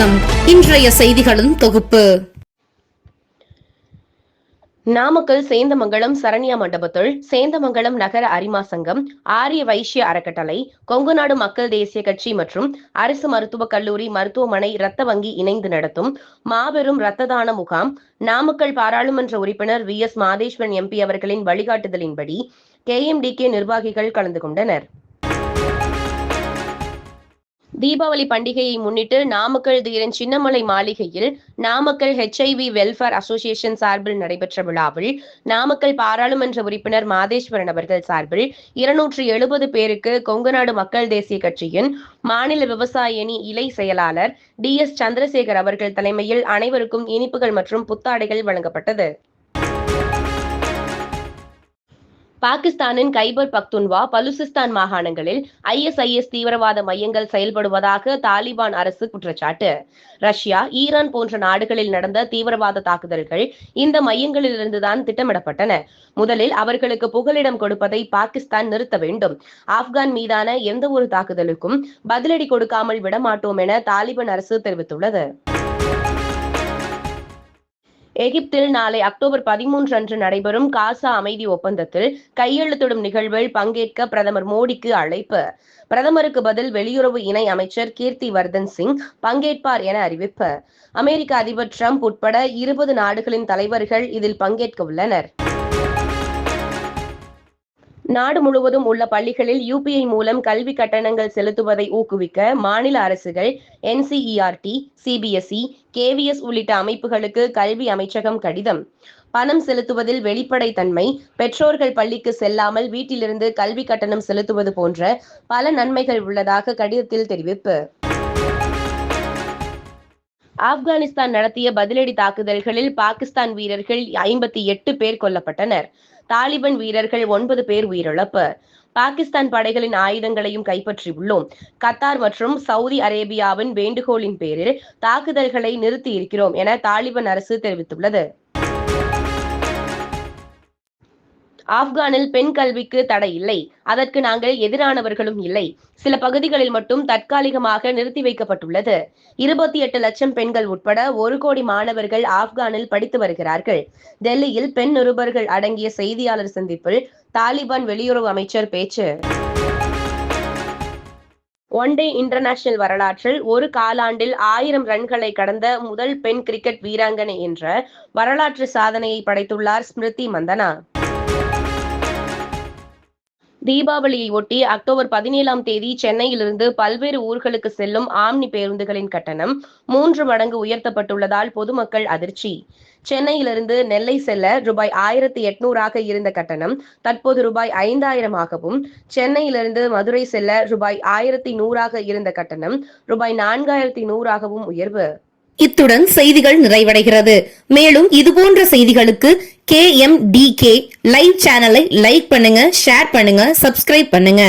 வணக்கம். இன்றைய செய்திகளின் தொகுப்பு. நாமக்கல் சேந்தமங்கலம் சரண்யா மண்டபத்தில் சேந்தமங்கலம் நகர அரிமா சங்கம் ஆரிய வைஷ்ய அறக்கட்டளை கொங்குநாடு மக்கள் தேசிய கட்சி மற்றும் அரசு மருத்துவக் கல்லூரி மருத்துவமனை இரத்த வங்கி இணைந்து நடத்தும் மாபெரும் இரத்த தான முகாம் நாமக்கல் பாராளுமன்ற உறுப்பினர் வி எஸ் மாதேஸ்வரன் எம்பி அவர்களின் வழிகாட்டுதலின்படி கேஎம்டிகே நிர்வாகிகள் கலந்து கொண்டனர். தீபாவளி பண்டிகையை முன்னிட்டு நாமக்கல் தீரன் சின்னமலை மாளிகையில் நாமக்கல் ஹெச்ஐவி வெல்ஃபேர் அசோசியேஷன் சார்பில் நடைபெற்ற விழாவில் நாமக்கல் பாராளுமன்ற உறுப்பினர் மாதேஸ்வரன் அவர்கள் சார்பில் இருநூற்று எழுபது பேருக்கு கொங்குநாடு மக்கள் தேசிய கட்சியின் மாநில விவசாய அணி இலை செயலாளர் டி எஸ் சந்திரசேகர் அவர்கள் தலைமையில் அனைவருக்கும் இனிப்புகள் மற்றும் புத்தாடைகள் வழங்கப்பட்டது. பாகிஸ்தானின் கைபர் பக்துன்வா பலுசிஸ்தான் மாகாணங்களில் ஐஎஸ்ஐஎஸ் தீவிரவாத மையங்கள் செயல்படுவதாக தாலிபான் அரசு குற்றச்சாட்டு. ரஷ்யா ஈரான் போன்ற நாடுகளில் நடந்த தீவிரவாத தாக்குதல்கள் இந்த மையங்களிலிருந்துதான் திட்டமிடப்பட்டன. முதலில் அவர்களுக்கு புகலிடம் கொடுப்பதை பாகிஸ்தான் நிறுத்த வேண்டும். ஆப்கான் மீதான எந்த ஒரு தாக்குதலுக்கும் பதிலடி கொடுக்காமல் விடமாட்டோம் என தாலிபான் அரசு தெரிவித்துள்ளது. எகிப்தில் நாளை அக்டோபர் பதிமூன்று அன்று நடைபெறும் காசா அமைதி ஒப்பந்தத்தில் கையெழுத்திடும் நிகழ்வில் பங்கேற்க பிரதமர் மோடிக்கு அழைப்பு. பிரதமருக்கு பதில் வெளியுறவு இணை அமைச்சர் கீர்த்தி வர்தன் சிங் பங்கேற்பார் என அறிவிப்பு. அமெரிக்க அதிபர் டிரம்ப் உட்பட இருபது நாடுகளின் தலைவர்கள் இதில் பங்கேற்க உள்ளனர் நாடு முழுவதும் உள்ள பள்ளிகளில் யூபிஐ மூலம் கல்வி கட்டணங்கள் செலுத்துவதை ஊக்குவிக்க மாநில அரசுகள் என்சிஇஆர்டி சிபிஎஸ்இ கேவிஎஸ் உள்ளிட்ட அமைப்புகளுக்கு கல்வி அமைச்சகம் கடிதம். பணம் செலுத்துவதில் வெளிப்படைத்தன்மை பெற்றோர்கள் பள்ளிக்கு செல்லாமல் வீட்டிலிருந்து கல்வி கட்டணம் செலுத்துவது போன்ற பல நன்மைகள் உள்ளதாக கடிதத்தில் தெரிவிப்பு. ஆப்கானிஸ்தான் நடத்திய பதிலடி தாக்குதல்களில் பாகிஸ்தான் வீரர்கள் ஐம்பத்தி எட்டு பேர் கொல்லப்பட்டனர். தாலிபன் வீரர்கள் ஒன்பது பேர் உயிரிழப்பு. பாகிஸ்தான் படைகளின் ஆயுதங்களையும் கைப்பற்றியுள்ளோம். கத்தார் மற்றும் சவுதி அரேபியாவின் வேண்டுகோளின் பேரில் தாக்குதல்களை நிறுத்தி இருக்கிறோம் என தாலிபன் அரசு தெரிவித்துள்ளது. ஆப்கானில் பெண் கல்விக்கு தடை இல்லை. அதற்கு நாங்கள் எதிரானவர்களும் இல்லை. சில பகுதிகளில் மட்டும் தற்காலிகமாக நிறுத்தி வைக்கப்பட்டுள்ளது. இருபத்தி எட்டு லட்சம் பெண்கள் உட்பட ஒரு கோடி மாணவர்கள் ஆப்கானில் படித்து வருகிறார்கள். டெல்லியில் பெண் நிருபர்கள் அடங்கிய செய்தியாளர் சந்திப்பில் தாலிபான் வெளியுறவு அமைச்சர் பேச்சு. ஒன் டே இன்டர்நேஷனல் வரலாற்றில் ஒரு காலாண்டில் ஆயிரம் ரன்களை கடந்த முதல் பெண் கிரிக்கெட் வீராங்கனை என்ற வரலாற்று சாதனையை படைத்துள்ளார் ஸ்மிருதி மந்தனா. தீபாவளியை ஒட்டி அக்டோபர் பதினேழாம் தேதி சென்னையிலிருந்து பல்வேறு ஊர்களுக்கு செல்லும் ஆம்னி பேருந்துகளின் கட்டணம் மூன்று மடங்கு உயர்த்தப்பட்டுள்ளதால் பொதுமக்கள் அதிர்ச்சி. சென்னையிலிருந்து நெல்லை செல்ல ரூபாய் ஆயிரத்தி எட்நூறாக இருந்த கட்டணம் தற்போது ரூபாய் ஐந்தாயிரமாகவும் சென்னையிலிருந்து மதுரை செல்ல ரூபாய் ஆயிரத்தி நூறாக இருந்த கட்டணம் ரூபாய் நான்காயிரத்தி நூறாகவும் உயர்வு. இத்துடன் செய்திகள் நிறைவடைகிறது. மேலும் இதுபோன்ற செய்திகளுக்கு K M D K live சேனலை லைக் பண்ணுங்க ஷேர் பண்ணுங்க சப்ஸ்கிரைப் பண்ணுங்க.